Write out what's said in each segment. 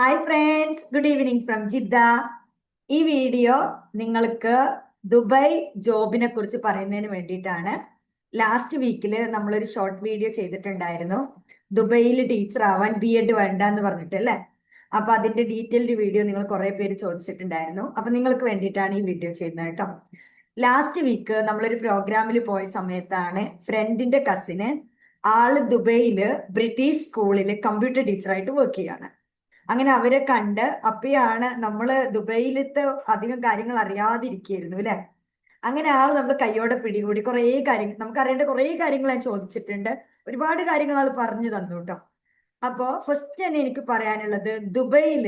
Hi friends good evening from Jeddah. ഈ video നിങ്ങൾക്ക് Dubai ജോബിനെ കുറിച്ച് പറയുന്നതിന് വേണ്ടിയിട്ടാണ്. ലാസ്റ്റ് വീക്കിൽ നമ്മളൊരു ഷോർട്ട് വീഡിയോ ചെയ്തിട്ടുണ്ടായിരുന്നു. ദുബൈയിൽ ടീച്ചർ ആവാൻ ബി എഡ് വേണ്ട എന്ന് പറഞ്ഞിട്ട് അല്ലേ? അപ്പൊ അതിന്റെ ഡീറ്റെയിൽഡ് വീഡിയോ നിങ്ങൾ കുറെ പേര് ചോദിച്ചിട്ടുണ്ടായിരുന്നു. അപ്പൊ നിങ്ങൾക്ക് വേണ്ടിയിട്ടാണ് ഈ വീഡിയോ ചെയ്യുന്നത് കേട്ടോ. ലാസ്റ്റ് വീക്ക് നമ്മളൊരു പ്രോഗ്രാമിൽ പോയ സമയത്താണ് ഫ്രണ്ടിന്റെ കസിന് ആൾ ദുബൈയിൽ ബ്രിട്ടീഷ് സ്കൂളിൽ കമ്പ്യൂട്ടർ ടീച്ചറായിട്ട് വർക്ക് ചെയ്യാണ്. അങ്ങനെ അവരെ കണ്ട് അപ്പയാണ് നമ്മൾ ദുബൈയിലത്തെ അധികം കാര്യങ്ങൾ അറിയാതിരിക്കുകയായിരുന്നു അല്ലെ? അങ്ങനെ ആൾ നമ്മൾ കയ്യോടെ പിടികൂടി. കുറേ കാര്യങ്ങൾ നമുക്ക് അറിയേണ്ട കുറേ കാര്യങ്ങൾ ഞാൻ ചോദിച്ചിട്ടുണ്ട്. ഒരുപാട് കാര്യങ്ങൾ ആൾ പറഞ്ഞു തന്നു കേട്ടോ. അപ്പോ ഫസ്റ്റ് തന്നെ എനിക്ക് പറയാനുള്ളത് ദുബൈയിൽ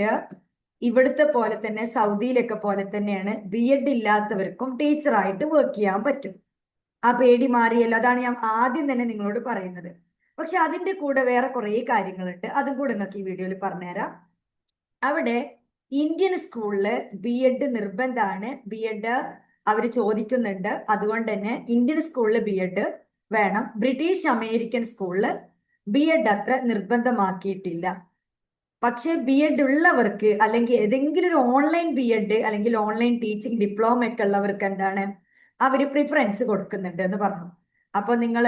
ഇവിടുത്തെ പോലെ തന്നെ സൗദിയിലൊക്കെ പോലെ തന്നെയാണ് ബി എഡ് ഇല്ലാത്തവർക്കും ടീച്ചറായിട്ട് വർക്ക് ചെയ്യാൻ പറ്റും. ആ പേടി മാറിയല്ലോ. അതാണ് ഞാൻ ആദ്യം തന്നെ നിങ്ങളോട് പറയുന്നത്. പക്ഷെ അതിന്റെ കൂടെ വേറെ കുറേ കാര്യങ്ങളുണ്ട്. അതും കൂടെ നിങ്ങൾക്ക് ഈ വീഡിയോയിൽ പറഞ്ഞുതരാം. അവിടെ ഇന്ത്യൻ സ്കൂളിൽ ബി എഡ് നിർബന്ധമാണ് ബി എഡ് അവർ ചോദിക്കുന്നുണ്ട്. അതുകൊണ്ട് തന്നെ ഇന്ത്യൻ സ്കൂളിൽ ബി എഡ് വേണം. ബ്രിട്ടീഷ് അമേരിക്കൻ സ്കൂളിൽ ബി എഡ് അത്ര നിർബന്ധമാക്കിയിട്ടില്ല. പക്ഷെ ബി എഡ് ഉള്ളവർക്ക് അല്ലെങ്കിൽ ഏതെങ്കിലും ഒരു ഓൺലൈൻ ബി എഡ് അല്ലെങ്കിൽ ഓൺലൈൻ ടീച്ചിങ് ഡിപ്ലോമ ഒക്കെ ഉള്ളവർക്ക് എന്താണ്? അവർ പ്രിഫറൻസ് കൊടുക്കുന്നുണ്ട് എന്ന് പറഞ്ഞു. അപ്പൊ നിങ്ങൾ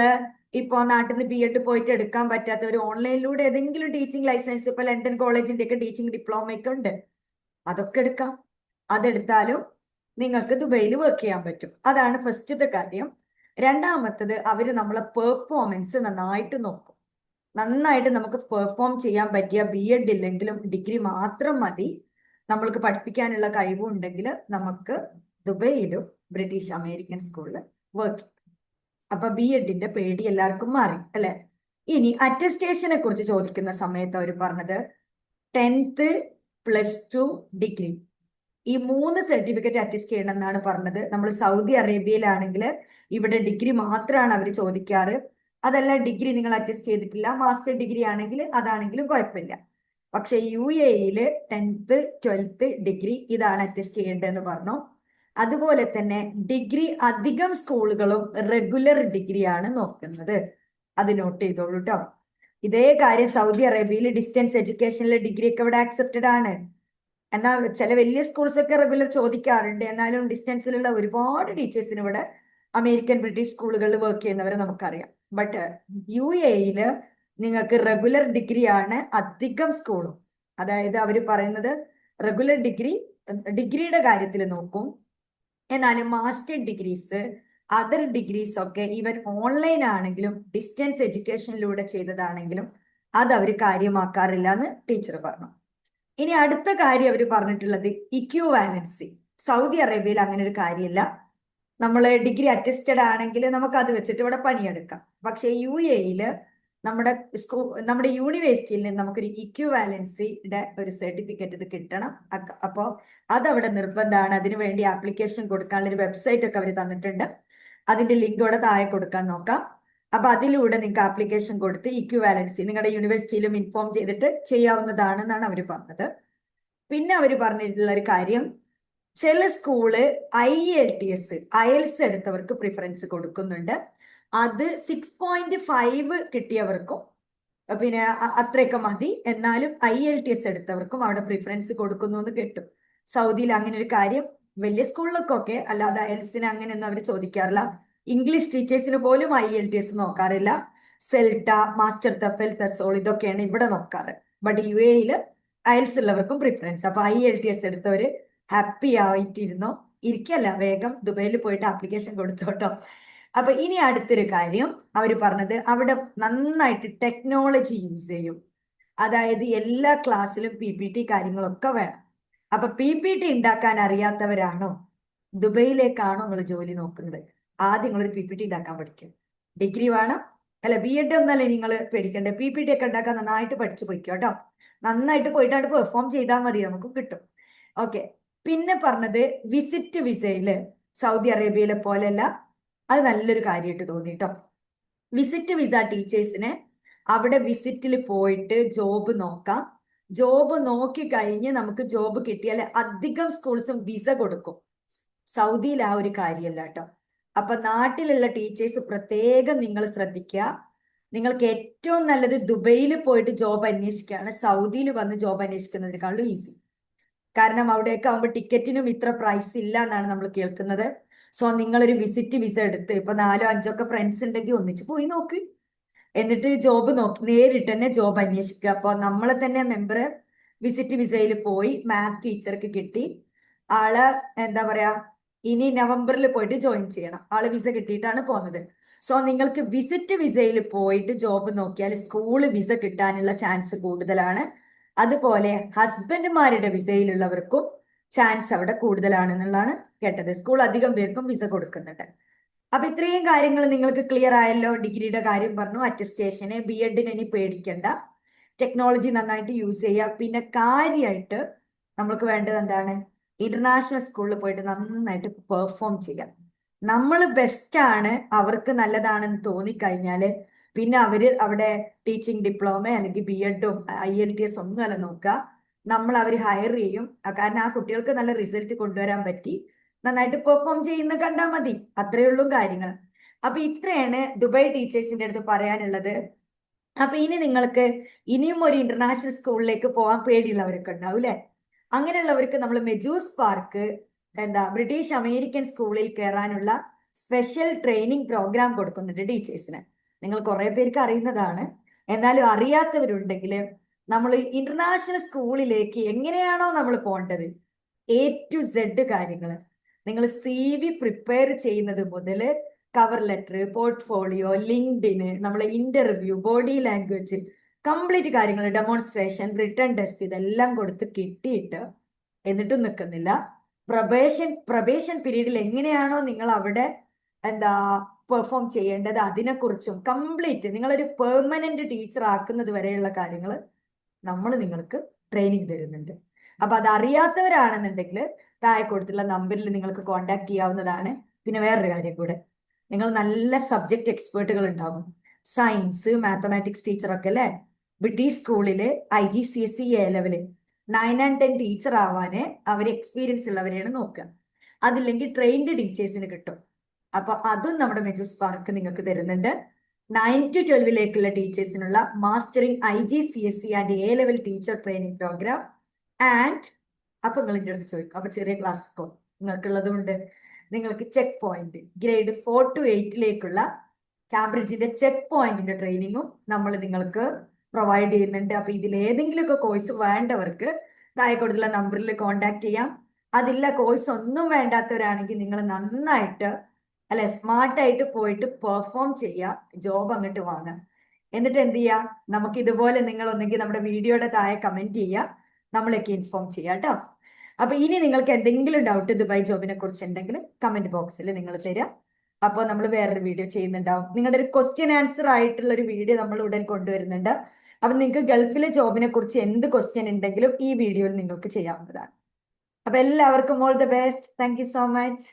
ഇപ്പോ നാട്ടിൽ നിന്ന് ബി എഡ് പോയിട്ട് എടുക്കാൻ പറ്റാത്തവർ ഓൺലൈനിലൂടെ ഏതെങ്കിലും ടീച്ചിങ് ലൈസൻസ് ഇപ്പൊ ലണ്ടൻ കോളേജിന്റെ ഒക്കെ ടീച്ചിങ് ഡിപ്ലോമ ഒക്കെ ഉണ്ട് അതൊക്കെ എടുക്കാം. അതെടുത്താലും നിങ്ങൾക്ക് ദുബൈയിൽ വർക്ക് ചെയ്യാൻ പറ്റും. അതാണ് ഫസ്റ്റത്തെ കാര്യം. രണ്ടാമത്തത് അവർ നമ്മളെ പെർഫോമൻസ് നന്നായിട്ട് നോക്കും. നന്നായിട്ട് നമുക്ക് പെർഫോം ചെയ്യാൻ പറ്റിയ ബി എഡ് ഇല്ലെങ്കിലും ഡിഗ്രി മാത്രം മതി. നമ്മൾക്ക് പഠിപ്പിക്കാനുള്ള കഴിവുണ്ടെങ്കിൽ നമുക്ക് ദുബൈയിലും ബ്രിട്ടീഷ് അമേരിക്കൻ സ്കൂളിൽ വർക്ക് അപ്പൊ ബി എഡിന്റെ പേടി എല്ലാവർക്കും മാറി അല്ലെ? ഇനി അറ്റസ്റ്റേഷനെ കുറിച്ച് ചോദിക്കുന്ന സമയത്ത് അവർ പറഞ്ഞത് ടെൻത്ത് പ്ലസ് ടു ഡിഗ്രി ഈ മൂന്ന് സർട്ടിഫിക്കറ്റ് അറ്റസ്റ്റ് ചെയ്യണം എന്നാണ് പറഞ്ഞത്. നമ്മൾ സൗദി അറേബ്യയിലാണെങ്കിൽ ഇവിടെ ഡിഗ്രി മാത്രമാണ് അവർ ചോദിക്കാറ്. അതല്ല ഡിഗ്രി നിങ്ങൾ അറ്റസ്റ്റ് ചെയ്തിട്ടില്ല. മാസ്റ്റർ ഡിഗ്രി ആണെങ്കിൽ അതാണെങ്കിലും കുഴപ്പമില്ല. പക്ഷെ യു എയിൽ ടെൻത്ത് ട്വൽത്ത് ഡിഗ്രി ഇതാണ് അറ്റസ്റ്റ് ചെയ്യേണ്ടതെന്ന് പറഞ്ഞു. അതുപോലെ തന്നെ ഡിഗ്രി അധികം സ്കൂളുകളും റെഗുലർ ഡിഗ്രിയാണ് നോക്കുന്നത്. അത് നോട്ട് ചെയ്തോളൂ കേട്ടോ ഇതേ കാര്യം സൗദി അറേബ്യയിൽ ഡിസ്റ്റൻസ് എഡ്യൂക്കേഷനിലെ ഡിഗ്രി ഒക്കെ ഇവിടെ ആക്സെപ്റ്റഡ് ആണ്. എന്നാൽ ചില വലിയ സ്കൂൾസ് ഒക്കെ റെഗുലർ ചോദിക്കാറുണ്ട്. എന്നാലും ഡിസ്റ്റൻസിലുള്ള ഒരുപാട് ടീച്ചേഴ്സിന് ഇവിടെ അമേരിക്കൻ ബ്രിട്ടീഷ് സ്കൂളുകളിൽ വർക്ക് ചെയ്യുന്നവരെ നമുക്കറിയാം. ബട്ട് യു എയിൽ നിങ്ങൾക്ക് റെഗുലർ ഡിഗ്രിയാണ് അധികം സ്കൂളും. അതായത് അവർ പറയുന്നത് റെഗുലർ ഡിഗ്രി ഡിഗ്രിയുടെ കാര്യത്തിൽ നോക്കും. എന്നാലും മാസ്റ്റർ ഡിഗ്രീസ് അതർ ഡിഗ്രീസ് ഒക്കെ ഈവൻ ഓൺലൈൻ ആണെങ്കിലും ഡിസ്റ്റൻസ് എഡ്യൂക്കേഷനിലൂടെ ചെയ്തതാണെങ്കിലും അത് അവർ കാര്യമാക്കാറില്ല എന്ന് ടീച്ചർ പറഞ്ഞു. ഇനി അടുത്ത കാര്യം അവർ പറഞ്ഞിട്ടുള്ളത് ഇക്യൂവാലൻസി സൗദി അറേബ്യയിൽ അങ്ങനെ ഒരു കാര്യമില്ല. നമ്മൾ ഡിഗ്രി അറ്റസ്റ്റഡ് ആണെങ്കിൽ നമുക്ക് അത് വെച്ചിട്ട് ഇവിടെ പണിയെടുക്കാം. പക്ഷെ യു എയിൽ നമ്മുടെ സ്കൂ നമ്മുടെ യൂണിവേഴ്സിറ്റിയിൽ നിന്ന് നമുക്കൊരു ഇക്യുവാലൻസിയുടെ ഒരു സർട്ടിഫിക്കറ്റ് ഇത് കിട്ടണം. അപ്പോൾ അതവിടെ നിർബന്ധമാണ്. അതിനു വേണ്ടി ആപ്ലിക്കേഷൻ കൊടുക്കാനുള്ള ഒരു വെബ്സൈറ്റ് ഒക്കെ അവർ തന്നിട്ടുണ്ട്. അതിന്റെ ലിങ്ക് ഇവിടെ താഴെ കൊടുക്കാൻ നോക്കാം. അപ്പൊ അതിലൂടെ നിങ്ങൾക്ക് ആപ്ലിക്കേഷൻ കൊടുത്ത് ഇക്യുവാലൻസി നിങ്ങളുടെ യൂണിവേഴ്സിറ്റിയിലും ഇൻഫോം ചെയ്തിട്ട് ചെയ്യാവുന്നതാണെന്നാണ് അവർ പറഞ്ഞത്. പിന്നെ അവർ പറഞ്ഞിട്ടുള്ള ഒരു കാര്യം ചില school I L T S IELTS എടുത്തവർക്ക് preference കൊടുക്കുന്നുണ്ട്. അത് സിക്സ് പോയിന്റ് ഫൈവ് കിട്ടിയവർക്കും പിന്നെ അത്രയൊക്കെ മതി. എന്നാലും ഐ എൽ ടി എസ് എടുത്തവർക്കും അവിടെ പ്രിഫറൻസ് കൊടുക്കുന്നു എന്ന് കിട്ടും. സൗദിയിൽ അങ്ങനെ ഒരു കാര്യം വലിയ സ്കൂളിലൊക്കെ അല്ലാതെ എൽസിന് അങ്ങനെയൊന്നും അവർ ചോദിക്കാറില്ല. ഇംഗ്ലീഷ് ടീച്ചേഴ്സിന് പോലും ഐ എൽ ടി എസ് നോക്കാറില്ല. സെൽട്ട മാസ്റ്റർ തഫൽ തസോൾ ഇതൊക്കെയാണ് ഇവിടെ നോക്കാറ്. ബട്ട് യു എയിൽ അയൽസ് ഉള്ളവർക്കും പ്രിഫറൻസ് അപ്പൊ ഐ എൽ ടി എസ് എടുത്തവര് ഹാപ്പി ആയിട്ടിരുന്നോ? ഇരിക്കല്ല. വേഗം ദുബൈയിൽ പോയിട്ട് ആപ്ലിക്കേഷൻ കൊടുത്തോട്ടോ. അപ്പൊ ഇനി അടുത്തൊരു കാര്യം അവർ പറഞ്ഞത് അവിടെ നന്നായിട്ട് ടെക്നോളജി യൂസ് ചെയ്യും. അതായത് എല്ലാ ക്ലാസ്സിലും പി പി ടി കാര്യങ്ങളൊക്കെ വേണം. അപ്പൊ പി പി ടി ഉണ്ടാക്കാൻ അറിയാത്തവരാണോ? ദുബൈയിലേക്കാണോ നിങ്ങൾ ജോലി നോക്കുന്നത്? ആദ്യം നിങ്ങൾ ഒരു പി പി ടി ഉണ്ടാക്കാൻ പഠിക്കും. ഡിഗ്രി വേണം. അല്ല ബി എഡ് ഒന്നല്ലേ നിങ്ങൾ പേടിക്കണ്ടേ? പി പി ടി ഒക്കെ ഉണ്ടാക്കാൻ നന്നായിട്ട് പഠിച്ചു പോയിക്കോ കേട്ടോ. നന്നായിട്ട് പോയിട്ടാണ് പെർഫോം ചെയ്താൽ മതി നമുക്ക് കിട്ടും. ഓക്കെ പിന്നെ പറഞ്ഞത് വിസിറ്റ് വിസയിൽ സൗദി അറേബ്യയിലെ പോലെയല്ല അത് നല്ലൊരു കാര്യമായിട്ട് തോന്നി കേട്ടോ വിസിറ്റ് വിസ ടീച്ചേഴ്സിനെ അവിടെ വിസിറ്റിൽ പോയിട്ട് ജോബ് നോക്കാം. ജോബ് നോക്കി കഴിഞ്ഞ് നമുക്ക് ജോബ് കിട്ടിയാൽ അധികം സ്കൂൾസും വിസ കൊടുക്കും. സൗദിയിൽ ആ ഒരു കാര്യമല്ല കേട്ടോ. അപ്പൊ നാട്ടിലുള്ള ടീച്ചേഴ്സ് പ്രത്യേകം നിങ്ങൾ ശ്രദ്ധിക്കുക. നിങ്ങൾക്ക് ഏറ്റവും നല്ലത് ദുബൈയിൽ പോയിട്ട് ജോബ് അന്വേഷിക്കുകയാണ്. സൗദിയിൽ വന്ന് ജോബ് അന്വേഷിക്കുന്നതിനേക്കാളും ഈസി കാരണം അവിടെയൊക്കെ ആകുമ്പോൾ ടിക്കറ്റിനും ഇത്ര പ്രൈസ് ഇല്ല എന്നാണ് നമ്മൾ കേൾക്കുന്നത്. സോ നിങ്ങളൊരു വിസിറ്റ് വിസ എടുത്ത് ഇപ്പൊ നാലോ അഞ്ചോ ഒക്കെ ഫ്രണ്ട്സ് ഉണ്ടെങ്കിൽ ഒന്നിച്ച് പോയി നോക്ക്. എന്നിട്ട് ജോബ് നോക്ക് നേരിട്ട് തന്നെ ജോബ് അന്വേഷിക്കുക അപ്പോൾ നമ്മളെ തന്നെ മെമ്പർ വിസിറ്റ് വിസയിൽ പോയി മാത് ടീച്ചർക്ക് കിട്ടി. ആൾ എന്താ പറയാ ഇനി നവംബറിൽ പോയിട്ട് ജോയിൻ ചെയ്യണം. ആൾ വിസ കിട്ടിയിട്ടാണ് പോകുന്നത് സോ നിങ്ങൾക്ക് വിസിറ്റ് വിസയിൽ പോയിട്ട് ജോബ് നോക്കിയാൽ സ്കൂൾ വിസ കിട്ടാനുള്ള ചാൻസ് കൂടുതലാണ്. അതുപോലെ ഹസ്ബൻഡ്മാരുടെ വിസയിലുള്ളവർക്കും ചാൻസ് അവിടെ കൂടുതലാണെന്നുള്ളതാണ് കേട്ടത്. സ്കൂൾ അധികം പേർക്കും വിസ കൊടുക്കുന്നുണ്ട്. അപ്പൊ ഇത്രയും കാര്യങ്ങൾ നിങ്ങൾക്ക് ക്ലിയർ ആയല്ലോ. ഡിഗ്രിയുടെ കാര്യം പറഞ്ഞു. അറ്റസ്റ്റേഷന് ബി എഡിന് ഇനി പേടിക്കണ്ട. ടെക്നോളജി നന്നായിട്ട് യൂസ് ചെയ്യുക പിന്നെ കാര്യമായിട്ട് നമ്മൾക്ക് വേണ്ടത് എന്താണ്? ഇന്റർനാഷണൽ സ്കൂളിൽ പോയിട്ട് നന്നായിട്ട് പെർഫോം ചെയ്യാം. നമ്മൾ ബെസ്റ്റ് ആണ് അവർക്ക് നല്ലതാണെന്ന് തോന്നിക്കഴിഞ്ഞാൽ പിന്നെ അവർ അവിടെ ടീച്ചിങ് ഡിപ്ലോമ അല്ലെങ്കിൽ ബി എഡും ഐ എൽ ടി എസ് ഒന്നും അല്ല നോക്കുക. നമ്മൾ അവർ ഹയർ ചെയ്യും. കാരണം ആ കുട്ടികൾക്ക് നല്ല റിസൾട്ട് കൊണ്ടുവരാൻ പറ്റി. നന്നായിട്ട് പെർഫോം ചെയ്യുന്ന കണ്ടാൽ മതി. അത്രയേ ഉള്ളൂ കാര്യങ്ങൾ. അപ്പൊ ഇത്രയാണ് ദുബായ് ടീച്ചേഴ്സിന്റെ അടുത്ത് പറയാനുള്ളത്. അപ്പൊ ഇനി നിങ്ങൾക്ക് ഇനിയും ഒരു ഇന്റർനാഷണൽ സ്കൂളിലേക്ക് പോകാൻ പേടിയുള്ളവരൊക്കെ ഉണ്ടാവും അല്ലെ? അങ്ങനെയുള്ളവർക്ക് നമ്മൾ മെജൂസ് പാർക്ക് എന്താ ബ്രിട്ടീഷ് അമേരിക്കൻ സ്കൂളിൽ കയറാനുള്ള സ്പെഷ്യൽ ട്രെയിനിങ് പ്രോഗ്രാം കൊടുക്കുന്നുണ്ട് ടീച്ചേഴ്സിന്. നിങ്ങൾ കുറെ പേർക്ക് അറിയുന്നതാണ്. എന്നാലും അറിയാത്തവരുണ്ടെങ്കിൽ നമ്മൾ ഇന്റർനാഷണൽ സ്കൂളിലേക്ക് എങ്ങനെയാണോ നമ്മൾ പോകേണ്ടത് എ ടു സെഡ് കാര്യങ്ങൾ നിങ്ങൾ സി വി പ്രിപ്പയർ ചെയ്യുന്നത് മുതൽ കവർ ലെറ്റർ പോർട്ട്ഫോളിയോ ലിങ്ക്ഡിന് നമ്മളെ ഇന്റർവ്യൂ ബോഡി ലാംഗ്വേജ് കംപ്ലീറ്റ് കാര്യങ്ങൾ ഡെമോൺസ്ട്രേഷൻ റിട്ടേൺ ടെസ്റ്റ് ഇതെല്ലാം കൊടുത്ത് കിട്ടിയിട്ട് എന്നിട്ടും നിൽക്കുന്നില്ല പ്രൊബേഷൻ പ്രൊബേഷൻ പീരീഡിൽ എങ്ങനെയാണോ നിങ്ങൾ അവിടെ എന്താ പെർഫോം ചെയ്യേണ്ടത് അതിനെക്കുറിച്ചും കംപ്ലീറ്റ് നിങ്ങളൊരു പെർമനന്റ് ടീച്ചർ ആക്കുന്നത് വരെയുള്ള കാര്യങ്ങൾ നമ്മൾ നിങ്ങൾക്ക് ട്രെയിനിങ് തരുന്നുണ്ട്. അപ്പൊ അത് അറിയാത്തവരാണെന്നുണ്ടെങ്കിൽ താഴെ കൊടുത്തുള്ള നമ്പറിൽ നിങ്ങൾക്ക് കോണ്ടാക്ട് ചെയ്യാവുന്നതാണ്. പിന്നെ വേറൊരു കാര്യം കൂടെ. നിങ്ങൾ നല്ല സബ്ജക്ട് എക്സ്പേർട്ടുകൾ ഉണ്ടാവും. സയൻസ് മാത്തമാറ്റിക്സ് ടീച്ചറൊക്കെ അല്ലേ? ബ്രിട്ടീഷ് സ്കൂളിൽ I G C S C A level nine and ten teacher ആവാന് അവർ എക്സ്പീരിയൻസ് ഉള്ളവരെയാണ് നോക്കുക. അതില്ലെങ്കിൽ ട്രെയിൻഡ് ടീച്ചേഴ്സിന് കിട്ടും. അപ്പൊ അതും നമ്മുടെ മെജു പാർക്ക് നിങ്ങൾക്ക് തരുന്നുണ്ട്. നയൻ ടു ട്വൽവിലേക്കുള്ള ടീച്ചേഴ്സിനുള്ള mastering I G C S C and A level teacher training program and അപ്പൊ നിങ്ങൾ എന്റെ അടുത്ത് ചോദിക്കും. അപ്പൊ ചെറിയ ക്ലാസ് ഇപ്പോൾ നിങ്ങൾക്കുള്ളത് കൊണ്ട് നിങ്ങൾക്ക് check point grade four to എയ്റ്റിലേക്കുള്ള കാംബ്രിഡ്ജിന്റെ ചെക്ക് പോയിന്റിന്റെ ട്രെയിനിങ്ങും നമ്മൾ നിങ്ങൾക്ക് പ്രൊവൈഡ് ചെയ്യുന്നുണ്ട്. അപ്പൊ ഇതിൽ ഏതെങ്കിലുമൊക്കെ കോഴ്സ് വേണ്ടവർക്ക് താഴെ കൊടുത്തുള്ള നമ്പറിൽ കോൺടാക്ട് ചെയ്യാം. അതില്ല കോഴ്സ് ഒന്നും വേണ്ടാത്തവരാണെങ്കിൽ നിങ്ങൾ നന്നായിട്ട് അല്ലെ സ്മാർട്ടായിട്ട് പോയിട്ട് പെർഫോം ചെയ്യുക ജോബ് അങ്ങോട്ട് വാങ്ങാം. എന്നിട്ട് എന്ത് ചെയ്യുക നമുക്ക് ഇതുപോലെ നിങ്ങൾ ഒന്നെങ്കിൽ നമ്മുടെ വീഡിയോയുടെ താഴെ കമന്റ് ചെയ്യുക നമ്മളൊക്കെ ഇൻഫോം ചെയ്യാം കേട്ടോ അപ്പൊ ഇനി നിങ്ങൾക്ക് എന്തെങ്കിലും ഡൗട്ട് ദുബായ് ജോബിനെ കുറിച്ച് ഉണ്ടെങ്കിൽ കമന്റ് ബോക്സിൽ നിങ്ങൾ തരാം. അപ്പോൾ നമ്മൾ വേറൊരു വീഡിയോ ചെയ്യുന്നുണ്ടാവും. നിങ്ങളുടെ ഒരു ക്വസ്റ്റ്യൻ ആൻസർ ആയിട്ടുള്ള ഒരു വീഡിയോ നമ്മൾ ഉടൻ കൊണ്ടുവരുന്നുണ്ട്. അപ്പൊ നിങ്ങൾക്ക് ഗൾഫിലെ ജോബിനെ കുറിച്ച് എന്ത് ക്വസ്റ്റ്യൻ ഉണ്ടെങ്കിലും ഈ വീഡിയോയിൽ നിങ്ങൾക്ക് ചെയ്യാവുന്നതാണ്. അപ്പൊ എല്ലാവർക്കും all the best thank so much